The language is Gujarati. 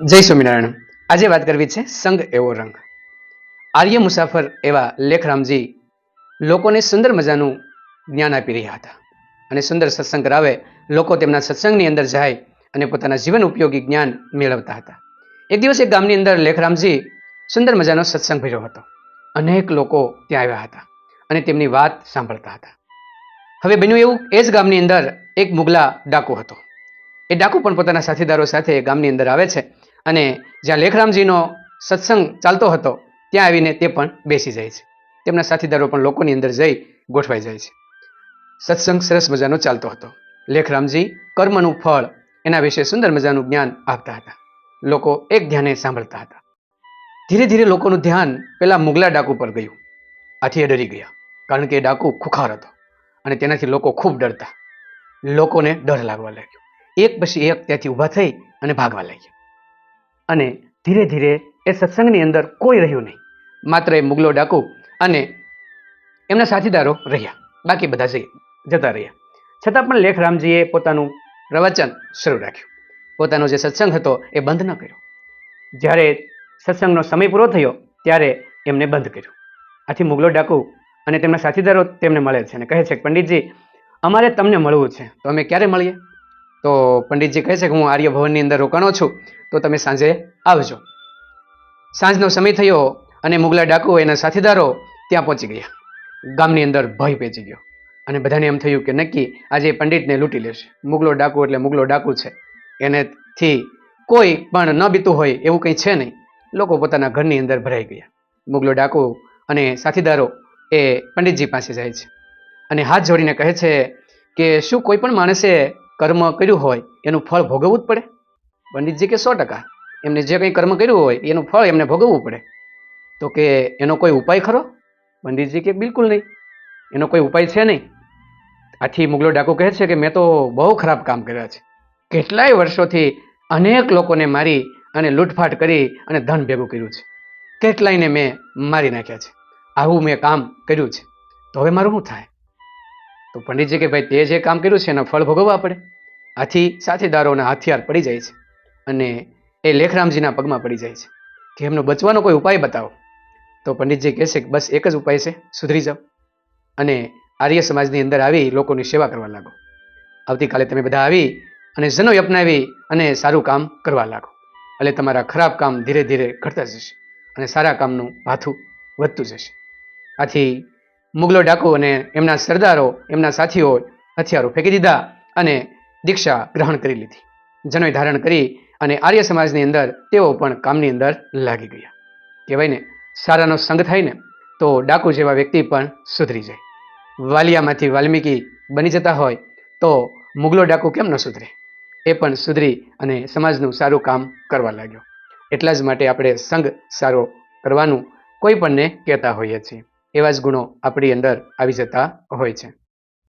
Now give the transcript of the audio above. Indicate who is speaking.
Speaker 1: જય સ્વામિનારાયણ. આજે વાત કરવી છે સંગ એવો રંગ. આર્ય મુસાફર એવા લેખરામજી લોકોને સુંદર મજાનું જ્ઞાન આપી રહ્યા હતા. અને સુંદર સત્સંગ કરાવે લોકો તેમના સત્સંગની અંદર જાય અને પોતાના જીવન ઉપયોગી જ્ઞાન મેળવતા હતા. એક દિવસ એક ગામની અંદર લેખરામજી સુંદર મજાનો સત્સંગ ભર્યો હતો. અનેક લોકો ત્યાં આવ્યા હતા અને તેમની વાત સાંભળતા હતા. હવે બન્યું એવું એ જ ગામની અંદર એક મુગલા ડાકુ હતો. એ ડાકુ પણ પોતાના સાથીદારો સાથે ગામની અંદર આવે છે અને જ્યાં લેખરામજીનો સત્સંગ ચાલતો હતો, ત્યાં આવીને તે પણ બેસી જાય છે. તેમના સાથીદારો પણ લોકોની અંદર જઈ ગોઠવાઈ જાય છે. સત્સંગ સરસ મજાનો ચાલતો હતો. લેખરામજી કર્મનું ફળ, એના વિશે સુંદર મજાનું જ્ઞાન આપતા હતા. લોકો એક ધ્યાને સાંભળતા હતા. ધીરે ધીરે લોકોનું ધ્યાન પેલા મુગલા ડાકુ પર ગયું. આથી એ ડરી ગયા, કારણ કે એ ડાકુ ખુખાર હતો અને તેનાથી લોકો ખૂબ ડરતા. લોકોને ડર લાગવા લાગ્યો. એક પછી એક ત્યાંથી ઊભા થઈ અને ભાગવા લાગ્યા. અને ધીરે ધીરે એ સત્સંગની અંદર કોઈ રહ્યું નહીં. માત્ર એ મુગલો ડાકુ અને એમના સાથીદારો રહ્યા. બાકી બધા જઈ જતા રહ્યા. છતાં પણ લેખરામજીએ પોતાનું પ્રવચન શરૂ રાખ્યું. પોતાનો જે સત્સંગ હતો એ બંધ ન કર્યો. જ્યારે સત્સંગનો સમય પૂરો થયો ત્યારે એમને બંધ કર્યું. આથી મુગલો ડાકુ અને તેમના સાથીદારો તેમને મળે છે અને કહે છે પંડિતજી, અમારે તમને મળવું છે. તો અમે ક્યારે મળીએ? તો પંડિતજી કહે છે કે હું આર્યભવનની અંદર રોકાણો છું, તો તમે સાંજે આવજો. સાંજનો સમય થયો અને મુગલા ડાકુ એના સાથીદારો ત્યાં પહોંચી ગયા. ગામની અંદર ભય પેચી ગયો અને બધાને એમ થયું કે નક્કી આજે પંડિતને લૂંટી લેશે. મુગલો ડાકુ એટલે મુગલો ડાકુ છે. એનેથી કોઈ પણ ન બીતું હોય એવું કંઈ છે નહીં. લોકો પોતાના ઘરની અંદર ભરાઈ ગયા. મુગલો ડાકુ અને સાથીદારો એ પંડિતજી પાસે જાય છે અને હાથ જોડીને કહે છે કે શું કોઈ પણ માણસે કર્મ કર્યું હોય, એનું ફળ ભોગવવું જ પડે. પંડિતજી કે સો ટકા. એમને જે કંઈ કર્મ કર્યું હોય, એનું ફળ એમને ભોગવવું પડે. તો કે એનો કોઈ ઉપાય ખરો? પંડિતજી કે બિલકુલ નહીં. એનો કોઈ ઉપાય છે નહીં. આથી મુગલો ડાકુ કહે છે કે, મેં તો બહુ ખરાબ કામ કર્યા છે. કેટલાય વર્ષોથી અનેક લોકોને મારી અને લૂંટફાટ કરી અને ધન ભેગું કર્યું છે. કેટલાયને મેં મારી નાખ્યા છે. આવું મેં કામ કર્યું છે. તો હવે મારું શું થાય? તો પંડિતજી કે ભાઈ તે જે કામ કર્યું છે એના ફળ ભોગવવા પડે? આથી સાથીદારોના હથિયાર પડી જાય છે અને એ લેખરામજીના પગમાં પડી જાય છે. કે એમનો બચવાનો કોઈ ઉપાય બતાવો? તો પંડિતજી કહેશે કે બસ એક જ ઉપાય છે, સુધરી જાઓ. અને આર્ય સમાજની અંદર આવી લોકોની સેવા કરવા લાગો. આવતીકાલે તમે બધા આવી અને જનોય અપનાવી અને સારું કામ કરવા લાગો. એટલે તમારા ખરાબ કામ ધીરે ધીરે ઘટતા જશે અને સારા કામનું ભાથું વધતું જશે. આથી મુગલો ડાકુ અને એમના સરદારો, એમના સાથીઓ હથિયારો ફેંકી દીધા અને દીક્ષા ગ્રહણ કરી લીધી. જનોય ધારણ કરી અને આર્ય સમાજની અંદર તેઓ પણ કામની અંદર લાગી ગયા. કહેવાય ને સારાનો સંગ થાય ને તો ડાકુ જેવા વ્યક્તિ પણ સુધરી જાય. વાલિયામાંથી વાલ્મીકી બની જતા હોય તો મુગલો ડાકુ કેમ ન સુધરે? એ પણ સુધરી અને સમાજનું સારું કામ કરવા લાગ્યો. એટલા જ માટે આપણે સંગ સારો કરવાનું કોઈ પણને કહેતા હોઈએ છીએ. એવા જ ગુણો આપણી અંદર આવી જતા હોય છે.